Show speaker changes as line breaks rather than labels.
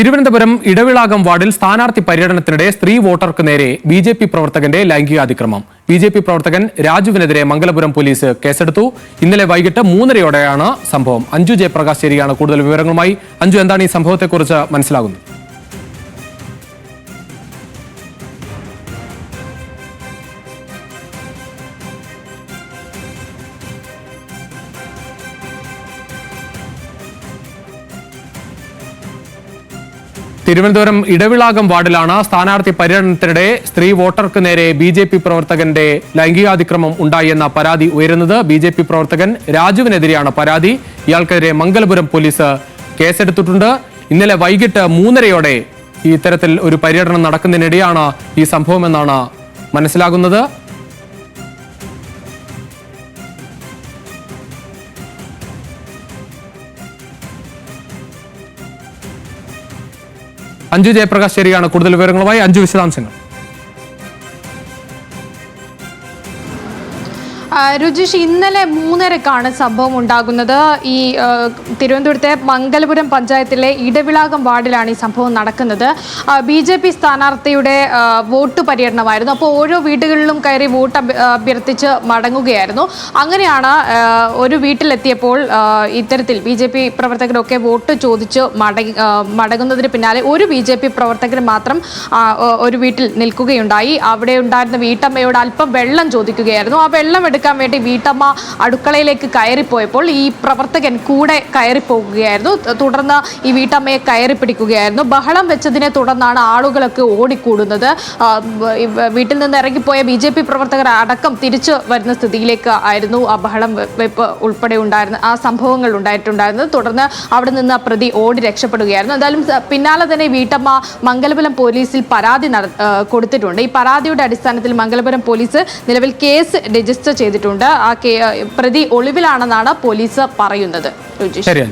തിരുവനന്തപുരം ഇടവിളാകം വാർഡിൽ സ്ഥാനാർത്ഥി പര്യടനത്തിനിടെ സ്ത്രീ വോട്ടർക്ക് നേരെ ബി ജെ പി പ്രവർത്തകന്റെ ലൈംഗികാതിക്രമം. ബി ജെ പി പ്രവർത്തകൻ രാജുവിനെതിരെ മംഗലപുരം പോലീസ് കേസെടുത്തു. ഇന്നലെ വൈകിട്ട് മൂന്നരയോടെയാണ് സംഭവം. അഞ്ജു ജയപ്രകാശ് ശരിയാണ്. കൂടുതൽ വിവരങ്ങളുമായി അഞ്ജു എന്താണ് ഈ സംഭവത്തെക്കുറിച്ച് മനസ്സിലാകുന്നത്? തിരുവനന്തപുരം ഇടവിളാകം വാർഡിലാണ് സ്ഥാനാർത്ഥി പര്യടനത്തിനിടെ സ്ത്രീ വോട്ടർക്ക് നേരെ ബി ജെ പി പ്രവർത്തകന്റെ ലൈംഗികാതിക്രമം ഉണ്ടായെന്ന പരാതി ഉയരുന്നത് ബി ജെ പി പ്രവർത്തകൻ രാജുവിനെതിരെയാണ് പരാതി. ഇയാൾക്കെതിരെ മംഗലപുരം പോലീസ് കേസെടുത്തിട്ടുണ്ട്. ഇന്നലെ വൈകിട്ട് മൂന്നരയോടെ ഇത്തരത്തിൽ ഒരു പര്യടനം നടക്കുന്നതിനിടെയാണ് ഈ സംഭവമെന്നാണ് മനസ്സിലാകുന്നത്. അഞ്ജു ജയപ്രകാശ് ശരിയാണ്. കൂടുതൽ വിവരങ്ങളുമായി അഞ്ജു വിശദാംശങ്ങൾ.
രുചിഷ് ഇന്നലെ മൂന്നരക്കാണ് സംഭവം ഉണ്ടാകുന്നത്. ഈ തിരുവനന്തപുരത്തെ മംഗലപുരം പഞ്ചായത്തിലെ ഇടവിളാകം വാർഡിലാണ് ഈ സംഭവം നടക്കുന്നത്. ബി ജെ പി സ്ഥാനാർത്ഥിയുടെ വോട്ട് പര്യടനമായിരുന്നു. അപ്പോൾ ഓരോ വീടുകളിലും കയറി വോട്ട് അഭ്യ- അഭ്യർത്ഥിച്ച് മടങ്ങുകയായിരുന്നു. അങ്ങനെയാണ് ഒരു വീട്ടിലെത്തിയപ്പോൾ ഇത്തരത്തിൽ ബി ജെ പി പ്രവർത്തകരൊക്കെ വോട്ട് ചോദിച്ച് മടങ്ങി മടങ്ങുന്നതിന് പിന്നാലെ ഒരു ബി ജെ പി പ്രവർത്തകർ മാത്രം ഒരു വീട്ടിൽ നിൽക്കുകയുണ്ടായി. അവിടെ ഉണ്ടായിരുന്ന വീട്ടമ്മയോട് അല്പം വെള്ളം ചോദിക്കുകയായിരുന്നു. ആ വെള്ളം എടുക്കാൻ വേണ്ടി വീട്ടമ്മ അടുക്കളയിലേക്ക് കയറിപ്പോയപ്പോൾ ഈ പ്രവർത്തകൻ കൂടെ കയറിപ്പോകുകയായിരുന്നു. തുടർന്ന് ഈ വീട്ടമ്മയെ കയറി പിടിക്കുകയായിരുന്നു. ബഹളം വെച്ചതിനെ തുടർന്നാണ് ആളുകളൊക്കെ ഓടിക്കൂടുന്നത്. വീട്ടിൽ നിന്ന് ഇറങ്ങിപ്പോയ ബി ജെ പി പ്രവർത്തകർ അടക്കം തിരിച്ചു വരുന്ന സ്ഥിതിയിലേക്ക് ആയിരുന്നു ആ ബഹളം വെപ്പ് ഉൾപ്പെടെ ഉണ്ടായിരുന്ന ആ സംഭവങ്ങൾ ഉണ്ടായിട്ടുണ്ടായിരുന്നത്. തുടർന്ന് അവിടെ നിന്ന് പ്രതി ഓടി രക്ഷപ്പെടുകയായിരുന്നു. എന്തായാലും പിന്നാലെ തന്നെ വീട്ടമ്മ മംഗലപുരം പോലീസിൽ പരാതി കൊടുത്തിട്ടുണ്ട്. ഈ പരാതിയുടെ അടിസ്ഥാനത്തിൽ മംഗലപുരം പോലീസ് നിലവിൽ കേസ് രജിസ്റ്റർ ചെയ്തിട്ടുണ്ട്. ആ പ്രതി ഒളിവിലാണെന്നാണ് പോലീസ് പറയുന്നത്.
ശരി